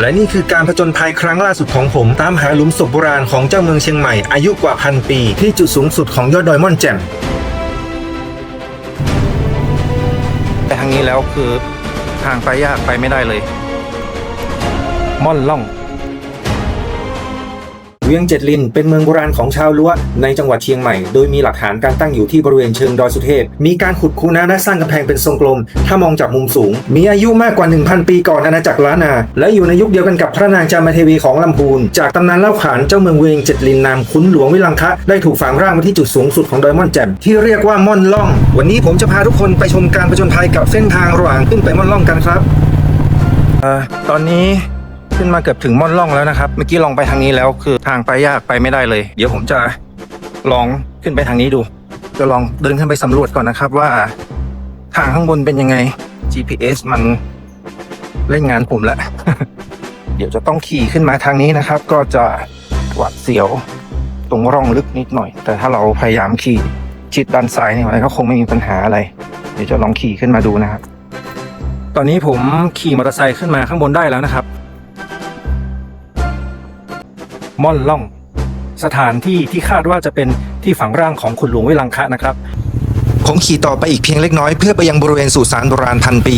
และนี่คือการผจญภัยครั้งล่าสุดของผม ตามหาหลุมศพโบราณของเจ้าเมืองเชียงใหม่อายุกว่าพันปี ที่จุดสูงสุดของยอดดอยม่อนแจ่มแต่ทางนี้แล้วคือทางไปยากไปไม่ได้เลย ม่อนล่อง เวียงเจ็ดลิน เป็นเมืองโบราณของชาวล้วในจังหวัดเชียงใหม่ โดยมีหลักฐานการตั้งอยู่ที่บริเวณเชิงดอยสุเทพ มีการขุดคูน้ำและสร้างกำแพงเป็นทรงกลม ถ้ามองจากมุมสูง มีอายุมากกว่า 1,000 ปีก่อนอาณาจักรล้านนา และอยู่ในยุคเดียวกันกับพระนางจามเทวีของลำพูน จากตำนานเล่าขานเจ้าเมืองเวียงเจ็ดลินนามคุ้นหลวงวิลังคะได้ถูกฝังร่างไว้ที่จุดสูงสุดของดอยม่อนแจ่มที่เรียกว่าม่อนล่อง วันนี้ผมจะพาทุกคนไปชมการผจญภัยกับเส้นทางระหว่างขึ้นไปม่อนล่องกันครับเออตอนนี้ ขึ้นมาเกือบถึงม่อนล่องแล้วนะครับ เมื่อกี้ลองไปทางนี้แล้วคือทางไปยากไปไม่ได้เลย เดี๋ยวผมจะลองขึ้นไปทางนี้ดู จะลองเดินขึ้นไปสำรวจก่อนนะครับว่า ทางข้างบนเป็นยังไง GPS มันเล่นงานผมแล้วเดี๋ยวจะต้องขี่ขึ้นมาทางนี้นะครับ ก็จะหวาดเสียวตรงร่องลึกนิดหน่อย แต่ถ้าเราพยายามขี่ชิดด้านซ้ายนี่ไว้ก็คงไม่มีปัญหาอะไร เดี๋ยวจะลองขี่ขึ้นมาดูนะครับ ตอนนี้ผมขี่มอเตอร์ไซค์ขึ้นมาข้างบนได้แล้วนะครับ ม่อนล่อง สถานที่ที่คาดว่าจะเป็นที่ฝังร่างของคุณหลวงวิลังคะนะครับ ผมขี่ต่อไปอีกเพียงเล็กน้อยเพื่อไปยังบริเวณสุสานโบราณพันปี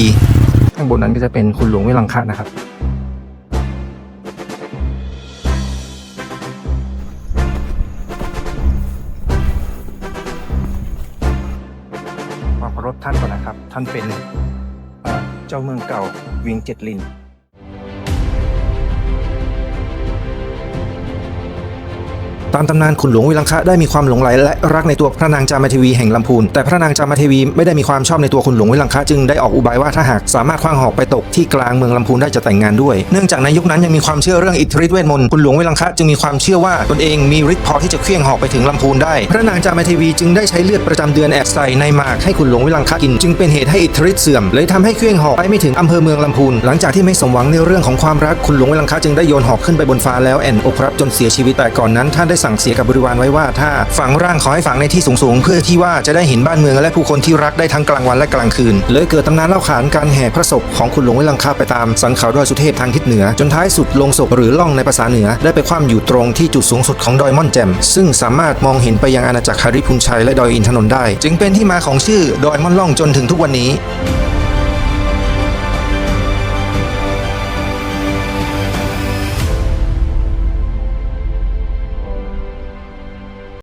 ข้างบนนั้นก็จะเป็นคุณหลวงวิลังคะนะครับ มาเคารพท่านก่อนนะครับ ท่านเป็นเอ่อเจ้าเมืองเก่าเวียงเจ็ดลิน ตามตำนานขุนหลวงวิลังคะได้มีความหลงใหลและรักในตัวพระนางจามเทวีแห่งลำพูนแต่พระนางจามเทวีไม่ได้มีความชอบในตัวขุนหลวงวิลังคะจึงได้ออกอุบายว่าถ้าหากสามารถคว้างหอกไปตกที่กลางเมืองลำพูนได้จะแต่งงานด้วย เนื่องจากในยุคนั้นยังมีความเชื่อเรื่องอิทธิฤทธิเวทมนต์ขุนหลวงวิลังคะจึงมีความเชื่อว่าตนเองมีฤทธิ์พอที่จะเคลื่องหอกไปถึงลำพูนได้ พระนางจามเทวีจึงได้ใช้เลือดประจำเดือนแอบใส่ในหมากให้ขุนหลวงวิลังคะกิน จึงเป็นเหตุให้อิทธิฤทธิ์เสื่อมเลยทำให้เคลื่องหอกไปไม่ถึงอำเภอเมืองลำพูนหลังจากที่ไม่สมหวังในเรื่องของความรักขุนหลวงวิลังคะจึงได้โยนหอกขึ้นไปบนฟ้าแล้วแอนอกรับจนเสียชีวิตแต่ก่อนนั้นท่านได้สั่งเสียกับบริวารไว้ว่า ถ้าฝังร่างขอให้ฝังในที่สูงๆ เพื่อที่ว่าจะได้เห็นบ้านเมืองและผู้คนที่รักได้ทั้งกลางวันและกลางคืน เลยเกิดตำนานเล่าขานการแห่พระศพของคุณหลวงวิลังคาไปตามสันเขาดอยสุเทพทางทิศเหนือ จนท้ายสุดลงศพหรือล่องในภาษาเหนือ ได้ไปคว่ำอยู่ตรงที่จุดสูงสุดของดอยม่อนแจ่มซึ่งสามารถมองเห็นไปยังอาณาจักรฮาริพุนชัยและดอยอินทนนท์ได้ จึงเป็นที่มาของชื่อดอยม่อนล่องจนถึงทุกวันนี้